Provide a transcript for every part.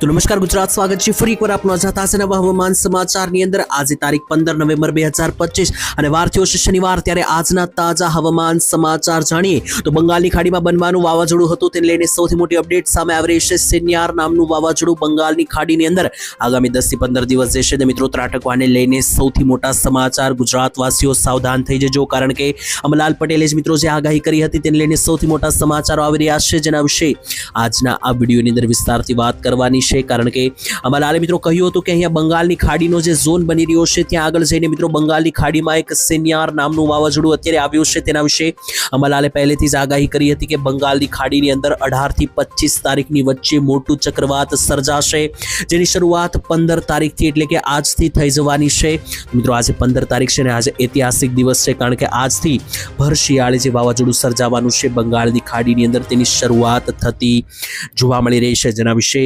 તો નમસ્કાર, ગુજરાત સ્વાગત છે ફરી એકવાર આપનું આઝાદ હાસે નવા હવામાન સમાચારની અંદર. આજે તારીખ પંદર નવેમ્બર બે હજાર પચીસ અને વાર થયો છે શનિવાર, ત્યારે આજના તાજા હવામાન સમાચાર જાણીએ તો બંગાળની ખાડીમાં બનવાનું વાવાઝોડું હતું. તેને લઈને સૌથી મોટી અપડેટ સામે આવી છે સેન્યાર નામનું વાવાઝોડું બંગાળની ખાડીની અંદર. આગામી દસથી પંદર દિવસ જશે તે મિત્રો ત્રાટકવાને લઈને સૌથી મોટા સમાચાર ગુજરાતવાસીઓ સાવધાન થઈ જજો. કારણ કે અમલાલ પટેલે જ મિત્રો જે આગાહી કરી હતી તેને લઈને સૌથી મોટા સમાચારો આવી રહ્યા છે. જેના વિશે આજના આ વિડીયોની અંદર વિસ્તારથી વાત કરવાની છે, કારણ કે અમાલાલે મિત્રો કહ્યું હતું કે અહીંયા બંગાળની ખાડીનો જે ઝોન બની રહ્યો છે, ત્યાં આગળ જઈને મિત્રો બંગાળની ખાડીમાં એક સેન્યાર નામનું વાવાઝોડું અત્યારે આવ્યું છે, તેના વિશે અમાલાલે પહેલેથી જ આગાહી કરી હતી કે બંગાળની ખાડીની અંદર અઢારથી પચીસ તારીખની વચ્ચે મોટું ચક્રવાત સર્જાશે, જેની શરૂઆત પંદર તારીખથી એટલે કે આજથી થઈ જવાની છે. મિત્રો આજે પંદર તારીખ છે ને આજે ઐતિહાસિક દિવસ છે, કારણ કે આજથી ભર શિયાળે જે વાવાઝોડું સર્જાવાનું છે, બંગાળની ખાડીની અંદર તેની શરૂઆત થતી જોવા મળી રહી છે, જેના વિશે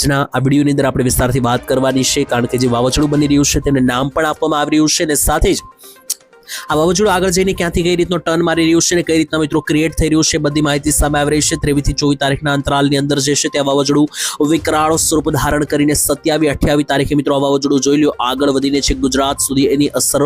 આજના આ વિડીયોની અંદર આપણે વિસ્તારથી વાત કરવાની છે, કારણ કે જે વાવાઝોડું બની રહ્યું છે તેને નામ પણ આપવામાં આવી રહ્યું છે અને સાથે જ આ વાવાઝોડું આગળ જઈને ક્યાંથી કઈ રીતનો ટર્ન મારી રહ્યું છે અને કઈ રીતના મિત્રો ક્રિએટ થઈ રહ્યું છે, બધી માહિતી સામે આવી રહી છે. ત્રેવીસથી ચોવીસ તારીખના અંતરાલની અંદર જે છે ત્યાં વાવાઝોડું વિકરાળ સ્વરૂપ ધારણ કરીને સત્યાવીસ અઠ્યાવીસ તારીખે મિત્રો આ વાવાઝોડું જોઈ લો આગળ વધીને છે ગુજરાત સુધી એની અસર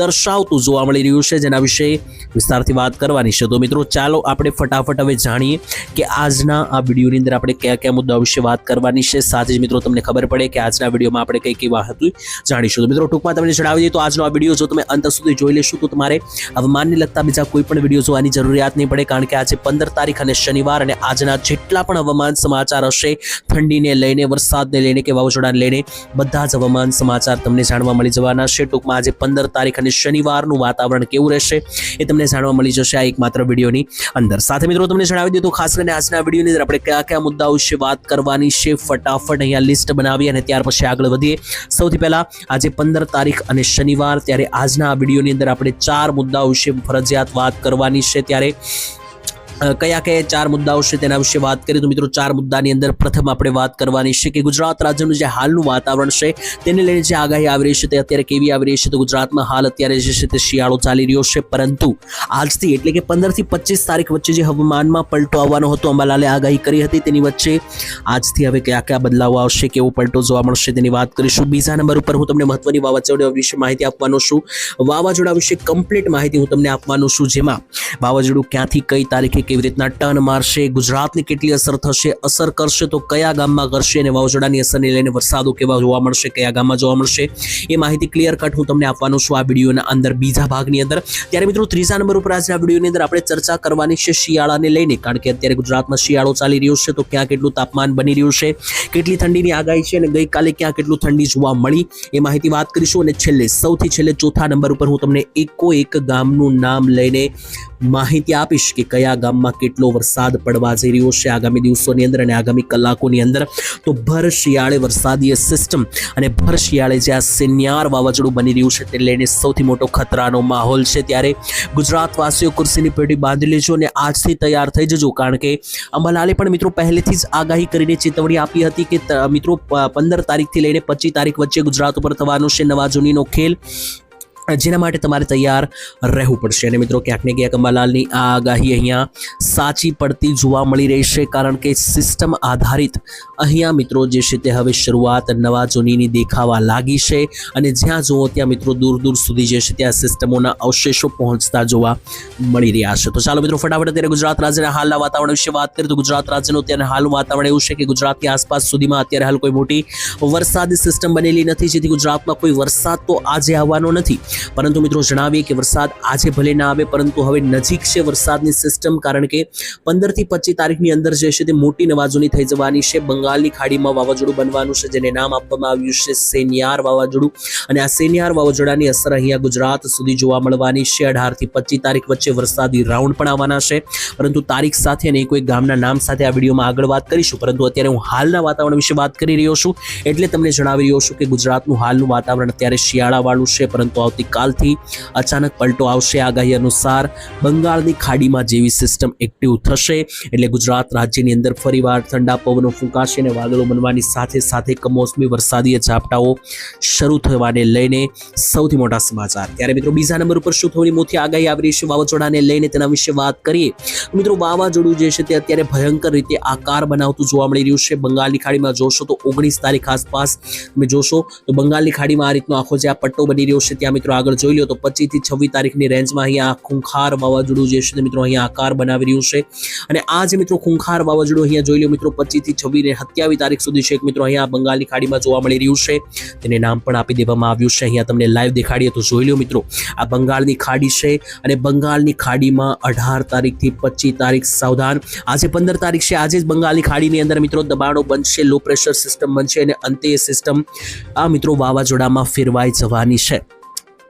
દર્શાવતું જોવા મળી રહ્યું છે. જેના વિશે વિસ્તારથી વાત કરવાની છે. તો મિત્રો ચાલો આપણે ફટાફટ હવે જાણીએ કે આજના આ વિડીયોની અંદર આપણે કયા કયા મુદ્દાઓ વિશે વાત કરવાની છે. સાથે જ મિત્રો તમને ખબર પડે કે આજના વિડીયોમાં આપણે કઈ કઈ વાત જાણીશું. તો મિત્રો ટૂંકમાં તમને જણાવી દઈએ તો આજનો આ વીડિયો જો તમે અંત સુધી જોઈ લેશો તો તમારે હવામાનને લગતા બીજા કોઈ પણ વીડિયો જોવાની જરૂરિયાત નહીં પડે, કારણ કે આજે પંદર તારીખ અને શનિવાર અને આજના જેટલા પણ હવામાન સમાચાર હશે, ઠંડીને લઈને, વરસાદને લઈને કે વાવાઝોડાને લઈને, બધા જ હવામાન સમાચાર તમને જાણવા મળી જવાના છે. ટૂંકમાં આજે પંદર તારીખ અને શનિવારનું વાતાવરણ કેવું રહેશે એ તમને જાણવા મળી જશે આ એકમાત્ર વિડીયોની અંદર. સાથે મિત્રો, તમને જણાવી દઉં તો ખાસ કરીને આજના વિડીયોની અંદર આપણે કયા કયા મુદ્દાઓ વિશે વાત કરવાની છે, ફટાફટ અહીંયા લિસ્ટ બનાવી અને ત્યાર પછી આગળ વધીએ. સૌથી પહેલા આજે પંદર તારીખ અને શનિવાર, ત્યારે આજના આ વિડીયોની અંદર આપણે ચાર મુદ્દાઓ વિશે ફરજિયાત વાત કરવાની છે ત્યારે કયા કયા ચાર મુદ્દાઓ છે તેના વિશે વાત કરીએ તો મિત્રો ચાર મુદ્દાની અંદર પ્રથમ આપણે વાત કરવાની છે કે ગુજરાત રાજ્યનું જે હાલનું વાતાવરણ છે તેને લઈને જે આગાહી આવી રહી છે તે અત્યારે કેવી આવી રહી છે તો ગુજરાતમાં હાલ અત્યારે જે છે તે શિયાળો ચાલી રહ્યો છે પરંતુ આજથી એટલે કે પંદરથી પચીસ તારીખ વચ્ચે જે હવામાનમાં પલટો આવવાનો હતો અંબાલાલે આગાહી કરી હતી તેની વચ્ચે આજથી હવે કયા કયા બદલાવો આવશે, કેવો પલટો જોવા મળશે તેની વાત કરીશું. બીજા નંબર ઉપર હું તમને મહત્વની વાવાઝોડા વિશે માહિતી આપવાનો છું. વાવાઝોડા વિશે કમ્પ્લીટ માહિતી હું તમને આપવાનો છું જેમાં વાવાઝોડું ક્યાંથી કઈ તારીખે કેવી રીતના ટર્ન મારશે, ગુજરાતની કેટલી અસર થશે, અસર કરશે તો કયા ગામમાં કરશે અને વાવાઝોડાની અસરને લઈને વરસાદો કેવા જોવા મળશે, કયા ગામમાં જોવા મળશે, એ માહિતી ક્લિયર કટ હું તમને આપવાનો છું આ વિડીયોના અંદર બીજા ભાગની અંદર. ત્યારે મિત્રો ત્રીજા નંબર ઉપર આજના વિડીયોની અંદર આપણે ચર્ચા કરવાની છે શિયાળાને લઈને, કારણ કે અત્યારે ગુજરાતમાં શિયાળો ચાલી રહ્યો છે તો ક્યાં કેટલું તાપમાન બની રહ્યું છે, કેટલી ઠંડીની આગાહી છે અને ગઈકાલે ક્યાં કેટલું ઠંડી જોવા મળી, એ માહિતી વાત કરીશું. અને છેલ્લે, સૌથી છેલ્લે ચોથા નંબર ઉપર હું તમને એકો એક ગામનું નામ લઈને માહિતી આપીશ કે કયા ગામમાં કેટલો વરસાદ પડવા જઈ રહ્યો છે આગામી દિવસોની અંદર અને આગામી કલાકોની અંદર. તો ભર શિયાળે વરસાદીય સિસ્ટમ અને ભર શિયાળે જે આ સિન્યાર વાવાઝોડું બની રહ્યું છે તે લઈને સૌથી મોટો ખતરાનો માહોલ છે. ત્યારે ગુજરાતવાસીઓ કુર્સીની પેઢી બાંધી લેજો અને આજથી તૈયાર થઈ જજો. કારણ કે અંબાલાલે પણ મિત્રો પહેલેથી જ આગાહી કરીને ચેતવણી આપી હતી કે મિત્રો પંદર તારીખથી લઈને પચીસ તારીખ વચ્ચે ગુજરાત ઉપર થવાનો છે નવા જૂનીનો ખેલ. જેના માટે તમારે તૈયાર રહેવું પડશે. અને મિત્રો, ક્યાંક ને ક્યાંક અંબાલાલની આ આગાહી અહીંયા સાચી પડતી જોવા મળી રહી છે, કારણ કે સિસ્ટમ આધારિત અહીંયા મિત્રો જે છે તે હવે શરૂઆત નવા જૂનીની દેખાવા લાગી છે. અને જ્યાં જુઓ ત્યાં મિત્રો, દૂર દૂર સુધી જે છે ત્યાં સિસ્ટમોના અવશેષો પહોંચતા જોવા મળી રહ્યા છે. તો ચાલો મિત્રો, ફટાફટ અત્યારે ગુજરાત રાજ્યના હાલના વાતાવરણ વિશે વાત કરીએ. તો ગુજરાત રાજ્યનું અત્યારે હાલનું વાતાવરણ એવું છે કે ગુજરાતની આસપાસ સુધીમાં અત્યારે હાલ કોઈ મોટી વરસાદી સિસ્ટમ બનેલી નથી, જેથી ગુજરાતમાં કોઈ વરસાદ તો આજે આવવાનો નથી. પરંતુ મિત્રો જણાવીએ કે વરસાદ આજે ભલે ના આવે, પરંતુ હવે નજીક છે વરસાદની સિસ્ટમ કારણ કે પંદરથી પચીસ તારીખની અંદર જે છે તે મોટી નવાજોની થઈ જવાની છે. બંગાળની ખાડીમાં વાવાઝોડું બનવાનું છે, જેને નામ આપવામાં આવ્યું છે સેનિયાર વાવાઝોડું. અને આ સેનિયાર વાવાઝોડાની અસર અહીંયા ગુજરાત સુધી જોવા મળવાની છે. અઢારથી પચીસ તારીખ વચ્ચે વરસાદી રાઉન્ડ પણ આવવાના છે. પરંતુ તારીખ સાથે અને કોઈ ગામના નામ સાથે આ વિડીયોમાં આગળ વાત કરીશું. પરંતુ અત્યારે હું હાલના વાતાવરણ વિશે વાત કરી રહ્યો છું. એટલે તમને જણાવી રહ્યો છું કે ગુજરાતનું હાલનું વાતાવરણ અત્યારે શિયાળાવાળું છે, પરંતુ આવતી આવતીકાલથી અચાનક પલટો આવશે. આગાહી અનુસાર બંગાળની ખાડીમાં જેવી સિસ્ટમ એક્ટિવ થશે એટલે ગુજરાત રાજ્યની અંદર ફરીવાર ઠંડા પવનો ફૂંકાશે અને વાદળો બનવાની સાથે સાથે કમોસમી વરસાદી ઝાપટાઓ શરૂ થવાને લઈને સૌથી મોટા સમાચાર. ત્યારે મિત્રો બીજા નંબર ઉપર શું થવાની મોટી આગાહી આવી રહી છે વાવાઝોડાને લઈને તેના વિશે વાત કરીએ. મિત્રો વાવાઝોડું જે છે તે અત્યારે ભયંકર રીતે આકાર બનાવતું જોવા મળી રહ્યું છે. બંગાળની ખાડીમાં જોશો તો ઓગણીસ તારીખ આસપાસ તમે જોશો તો બંગાળની ખાડીમાં આ રીતનો આખો જે આ પટ્ટો બની રહ્યો છે, ત્યાં મિત્રો આગળ જોઈ લો તો પચીસથી છવ્વીસ તારીખની રેન્જમાં અહીંયા ખૂંખાર વાવાઝોડું જે છે મિત્રો અહીંયા આકાર બનાવી રહ્યું છે. અને આ જે મિત્રો ખૂંખાર વાવાઝોડું અહીંયા જોઈ લો મિત્રો પચીસથી છવ્વીસ ને સત્યાવીસ તારીખ સુધી છે એક મિત્રો અહીંયા બંગાળની ખાડીમાં જોવા મળી રહ્યું છે. તેને નામ પણ આપી દેવામાં આવ્યું છે. અહીંયા તમને લાઈવ દેખાડીએ તો જોઈ લો મિત્રો આ બંગાળની ખાડી છે અને બંગાળની ખાડીમાં અઢાર તારીખથી પચીસ તારીખ સાવધાન. આજે પંદર તારીખ છે. આજે જ બંગાળની ખાડીની અંદર મિત્રો દબાણો બનશે લો પ્રેશર સિસ્ટમ બનશે અને અંતે સિસ્ટમ આ મિત્રો વાવાઝોડામાં ફેરવાઈ જવાની છે.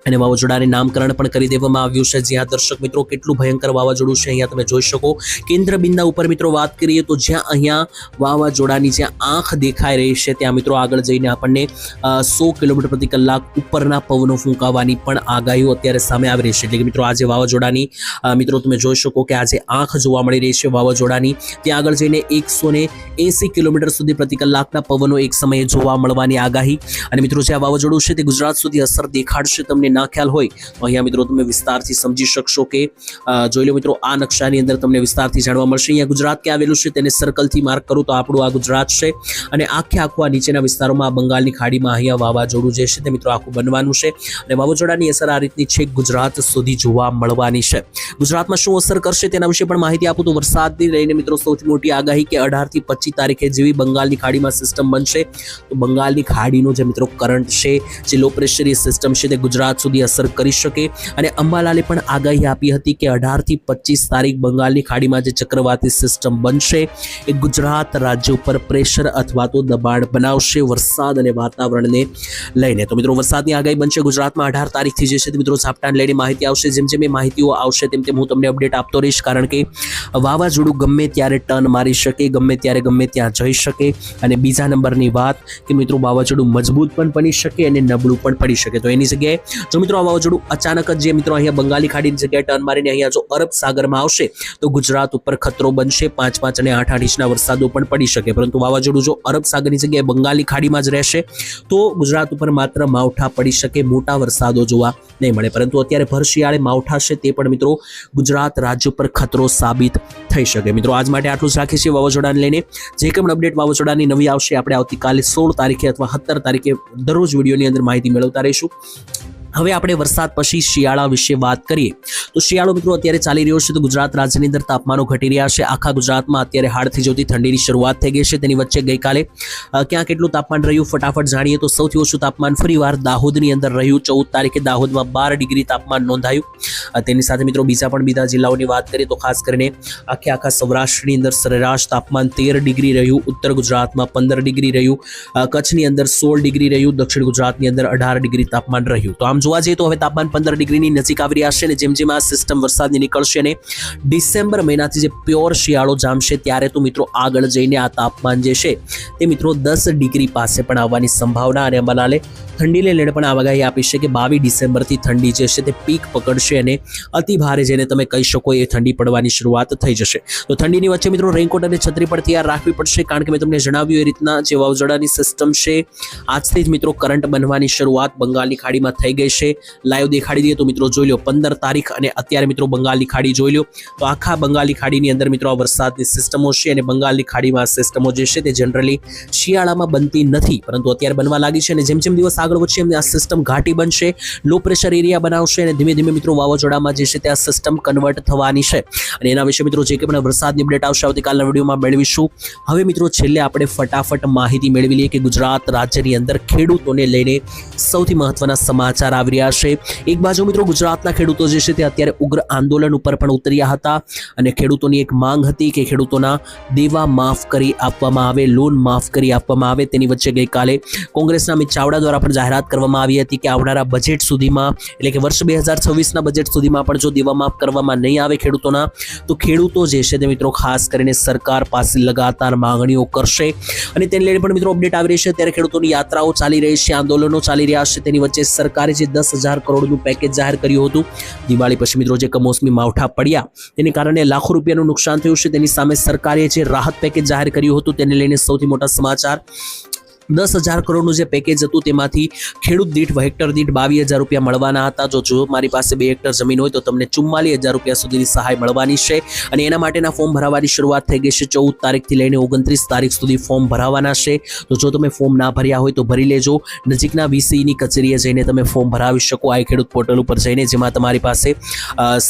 અને વાવાઝોડાને નામકરણ પણ કરી દેવામાં આવ્યું છે. જ્યાં દર્શક મિત્રો કેટલું ભયંકર વાવાઝોડું છે અહીંયા તમે જોઈ શકો. કેન્દ્ર બિંદા ઉપર મિત્રો વાત કરીએ તો જ્યાં અહીંયા વાવાઝોડાની જ્યાં આંખ દેખાઈ રહી છે, ત્યાં મિત્રો આગળ જઈને આપણને સો કિલોમીટર પ્રતિ કલાક ઉપરના પવનો ફૂંકાવાની પણ આગાહીઓ અત્યારે સામે આવી રહી છે. એટલે કે મિત્રો આજે વાવાઝોડાની મિત્રો તમે જોઈ શકો કે આજે આંખ જોવા મળી રહી છે વાવાઝોડાની, ત્યાં આગળ જઈને એકસો એંસી કિલોમીટર સુધી પ્રતિ કલાકના પવનો એક સમયે જોવા મળવાની આગાહી. અને મિત્રો જે આ વાવાઝોડું છે તે ગુજરાત સુધી અસર દેખાડશે તમને ના ખ્યાલ હોય તો અહીંયા મિત્રો તમે વિસ્તારથી સમજી શકશો કે જોઈ લો મિત્રો, આ નકશાની અંદર તમને વિસ્તારથી જાણવા મળશે. અહીંયા ગુજરાત ક્યાં આવેલું છે તેને સર્કલથી માર્ક કરું તો આપણું આ ગુજરાત છે અને આખે આખું આ નીચેના વિસ્તારોમાં આ બંગાળની ખાડીમાં અહીંયા વાવાઝોડું જે છે તે મિત્રો આખું બનવાનું છે અને વાવાઝોડાની અસર આ રીતની છેક ગુજરાત સુધી જોવા મળવાની છે. ગુજરાતમાં શું અસર કરશે તેના વિશે પણ માહિતી આપું તો વરસાદની લઈને મિત્રો સૌથી મોટી આગાહી કે અઢારથી પચીસ તારીખે જેવી બંગાળની ખાડીમાં સિસ્ટમ બનશે તો બંગાળની ખાડીનો જે મિત્રો કરંટ છે, જે લો પ્રેશરી સિસ્ટમ છે તે ગુજરાત સુધી અસર કરી શકે. અને અંબાલાલે પણ આગાહી આપી હતી કે અઢારથી પચીસ તારીખ બંગાળની ખાડીમાં જે ચક્રવાતી સિસ્ટમ બનશે, એ ગુજરાત રાજ્ય ઉપર પ્રેશર અથવા તો દબાણ બનાવશે વરસાદ અને વાતાવરણને લઈને. તો મિત્રો, વરસાદની આગાહી બનશે ગુજરાતમાં અઢાર તારીખથી જે છે તે મિત્રો ઝાપટાને લઈને માહિતી આવશે. જેમ જેમ એ માહિતીઓ આવશે તેમ તેમ હું તમને અપડેટ આપતો રહીશ, કારણ કે વાવાઝોડું ગમે ત્યારે ટર્ન મારી શકે, ગમે ત્યારે ગમે ત્યાં જઈ શકે. અને બીજા નંબરની વાત કે મિત્રો, વાવાઝોડું મજબૂત પણ બની શકે અને નબળું પણ પડી શકે. તો એની જગ્યાએ જો મિત્રો, આ વાવાઝોડું અચાનક જ જે મિત્રો અહીંયા બંગાળી ખાડીની જગ્યાએ ટર્ન મારીને અહીંયા જો અરબ સાગરમાં આવશે, તો ગુજરાત ઉપર ખતરો બનશે. પાંચ પાંચ અને આઠ આઠ ઇંચના વરસાદો પણ પડી શકે. પરંતુ વાવાઝોડું જો અરબ સાગરની જગ્યાએ બંગાળી ખાડીમાં જ રહેશે, તો ગુજરાત ઉપર માત્ર માવઠા પડી શકે, મોટા વરસાદો જોવા નહીં મળે. પરંતુ અત્યારે ભર શિયાળે માવઠા છે તે પણ મિત્રો, ગુજરાત રાજ્ય પર ખતરો સાબિત થઈ શકે. મિત્રો, આજ માટે આટલું જ રાખીએ છીએ વાવાઝોડાને લઈને. જે કંઈ અપડેટ વાવાઝોડાની નવી આવશે, આપણે આવતીકાલે સોળ તારીખે અથવા સત્તર તારીખે દરરોજ વિડીયોની અંદર માહિતી મેળવતા રહીશું. હવે આપણે વરસાદ પછી શિયાળા વિશે વાત કરીએ. તો શિયાળો મિત્રો અત્યારે ચાલી રહ્યો છે, તો ગુજરાત રાજ્યની અંદર તાપમાનો ઘટી રહ્યા છે. આખા ગુજરાતમાં અત્યારે હાડથી જોતી ઠંડીની શરૂઆત થઈ ગઈ છે. તેની વચ્ચે ગઈકાલે ક્યાં કેટલું તાપમાન રહ્યું ફટાફટ જાણીએ તો સૌથી ઓછું તાપમાન ફરીવાર દાહોદની અંદર રહ્યું. ચૌદ તારીખે દાહોદમાં બાર ડિગ્રી તાપમાન નોંધાયું. તેની સાથે મિત્રો બીજા પણ બીજા જિલ્લાઓની વાત કરીએ તો ખાસ કરીને આખે આખા સૌરાષ્ટ્રની અંદર સરેરાશ તાપમાન તેર ડિગ્રી રહ્યું. ઉત્તર ગુજરાતમાં પંદર ડિગ્રી રહ્યું. કચ્છની અંદર સોળ ડિગ્રી રહ્યું. દક્ષિણ ગુજરાતની અંદર અઢાર ડિગ્રી તાપમાન રહ્યું. તો આમ જોવા જઈએ તો હવે તાપમાન પંદર ડિગ્રીની નજીક આવી રહ્યા છે અને જેમ જેમ આ સિસ્ટમ વરસાદની નીકળશે ને ડિસેમ્બર મહિનાથી જે પ્યોર શિયાળો જામશે ત્યારે તો મિત્રો આગળ જઈને આ તાપમાન જે છે તે મિત્રો દસ ડિગ્રી પાસે પણ આવવાની સંભાવના અને અંબાલાલે ઠંડીને લઈને પણ આગાહી આપી છે કે બાવીસ ડિસેમ્બરથી ઠંડી જે છે તે પીક પકડશે અને અતિ ભારે જેને તમે કહી શકો એ ઠંડી પડવાની શરૂઆત થઈ જશે. તો ઠંડીની વચ્ચે મિત્રો રેઇનકોટ અને છત્રી પણ તૈયાર રાખવી પડશે કારણ કે મેં તમને જણાવ્યું એ રીતના જે વાવઝોડાની સિસ્ટમ છે, આજથી જ મિત્રો કરંટ બનવાની શરૂઆત બંગાળની ખાડીમાં થઈ ગઈ છે લાઈવ દેખાડી દઈએ તો મિત્રો જોઈ લો, પંદર તારીખ અને અત્યારે મિત્રો બંગાળની ખાડી જોઈ લો. તો આખા બંગાળની ખાડીની અંદર મિત્રો આ વરસાદની સિસ્ટમો છે અને બંગાળની ખાડીમાં સિસ્ટમો જે છે તે જનરલી શિયાળામાં બનતી નથી. પરંતુ અત્યારે બનવા લાગી છે અને જેમ જેમ દિવસ આગળ વધશે એમ આ સિસ્ટમ ઘાટી બનશે લો પ્રેશર એરિયા બનાવશે અને ધીમે ધીમે મિત્રો વાવાઝોડામાં જે છે તે આ સિસ્ટમ કન્વર્ટ થવાની છે. અને એના વિશે મિત્રો જે કે પણ વરસાદની અપડેટ આવશે આવતીકાલના વિડીયોમાં મેળવીશું. હવે મિત્રો છેલ્લે આપણે ફટાફટ માહિતી મેળવી લઈએ કે ગુજરાત રાજ્યની અંદર ખેડૂતોને લઈને સૌથી મહત્વના સમાચાર આવી રહ્યા છે. એક બાજુ મિત્રો ગુજરાતના ખેડૂતો જે છે તે અત્યારે ઉગ્ર આંદોલન ઉપર પણ ઉતર્યા હતા અને ખેડૂતોની એક માંગ હતી કે ખેડૂતોના દેવા માફ કરી આપવામાં આવે, લોન માફ કરી આપવામાં આવે. તેની વચ્ચે ગઈકાલે કોંગ્રેસના અમિત ચાવડા દ્વારા પણ જાહેરાત કરવામાં આવી હતી કે આવનારા બજેટ સુધીમાં, એટલે કે વર્ષ બે હજાર છવ્વીસના બજેટ સુધીમાં પણ જો દેવા માફ કરવામાં નહીં આવે ખેડૂતોના, તો ખેડૂતો જે છે તે મિત્રો ખાસ કરીને સરકાર પાસે લગાતાર માંગણીઓ કરશે. અને તેને લઈને પણ મિત્રો અપડેટ આવી રહી છે. ત્યારે ખેડૂતોની યાત્રાઓ ચાલી રહી છે, આંદોલનો ચાલી રહ્યા છે. તેની વચ્ચે સરકારે જે દસ હજાર કરોડનું પેકેજ જાહેર કર્યું હતું. દિવાળી પછી મિત્રો જે કમોસમી માવઠા પડ્યા, તેને કારણે લાખો રૂપિયાનું નુકસાન થયું છે. તેની સામે સરકારે જે રાહત પેકેજ જાહેર કર્યું હતું, તેને લઈને સૌથી મોટા સમાચાર. દસ હજાર કરોડનું જે પેકેજ હતું તેમાંથી ખેડૂત દીઠ હેક્ટર દીઠ બાવીસ હજાર રૂપિયા મળવાના હતા. જો જો મારી પાસે બે હેક્ટર જમીન હોય તો તમને ચુમ્માલીસ હજાર રૂપિયા સુધીની સહાય મળવાની છે. અને એના માટેના ફોર્મ ભરાવાની શરૂઆત થઈ ગઈ છે ચૌદ તારીખથી લઈને ઓગણત્રીસ તારીખ સુધી ફોર્મ ભરાવાના છે. તો જો તમે ફોર્મ ના ભર્યા હોય તો ભરી લેજો. નજીકના વીસીની કચેરીએ જઈને તમે ફોર્મ ભરાવી શકો આ ખેડૂત પોર્ટલ ઉપર જઈને, જેમાં તમારી પાસે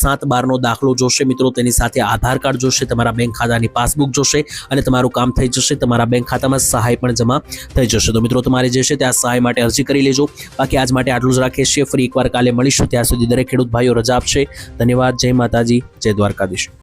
સાત બારનો દાખલો જોશે. મિત્રો, તેની સાથે આધાર કાર્ડ જોશે, તમારા બેંક ખાતાની પાસબુક જોશે અને તમારું કામ થઈ જશે. તમારા બેંક ખાતામાં સહાય પણ જમા થઈ જશે. તો મિત્રો, તમારે જે છે ત્યાં સહાય માટે અરજી કરી લેજો. બાકી આજ માટે આટલું જ રાખીએ છીએ. ફરી એકવાર કાલે મળીશું. ત્યાં સુધી દરેક ખેડૂત ભાઈઓ રજા આપશે. ધન્યવાદ. જય માતાજી. જય દ્વારકાધીશ.